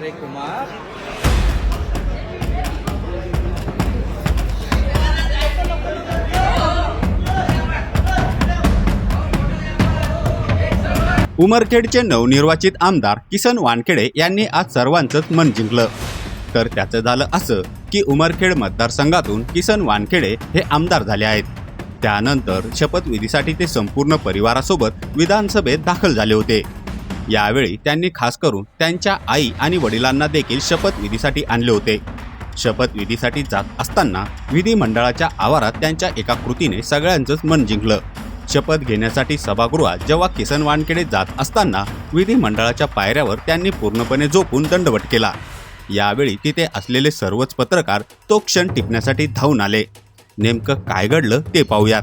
अरे कुमार. उमरखेडचे नवनिर्वाचित आमदार किसन वानखेडे यांनी आज सर्वांचंच मन जिंकलं. तर त्याचं झालं असं की उमरखेड मतदारसंघातून किसन वानखेडे हे आमदार झाले आहेत. त्यानंतर शपथविधीसाठी ते संपूर्ण परिवारासोबत विधानसभेत दाखल झाले होते. यावेळी त्यांनी खास करून त्यांच्या आई आणि वडिलांना देखील शपथविधीसाठी आणले होते. शपथविधीसाठी जात असताना विधिमंडळाच्या आवारात त्यांच्या एका कृतीने सगळ्यांचंच मन जिंकलं. शपथ घेण्यासाठी सभागृहात जेव्हा किसन वानखेडे जात असताना विधिमंडळाच्या पायऱ्यावर त्यांनी पूर्णपणे झोपून दंडवट केला. यावेळी तिथे असलेले सर्वच पत्रकार तो क्षण टिपण्यासाठी धावून आले. नेमकं काय घडलं ते पाहूयात.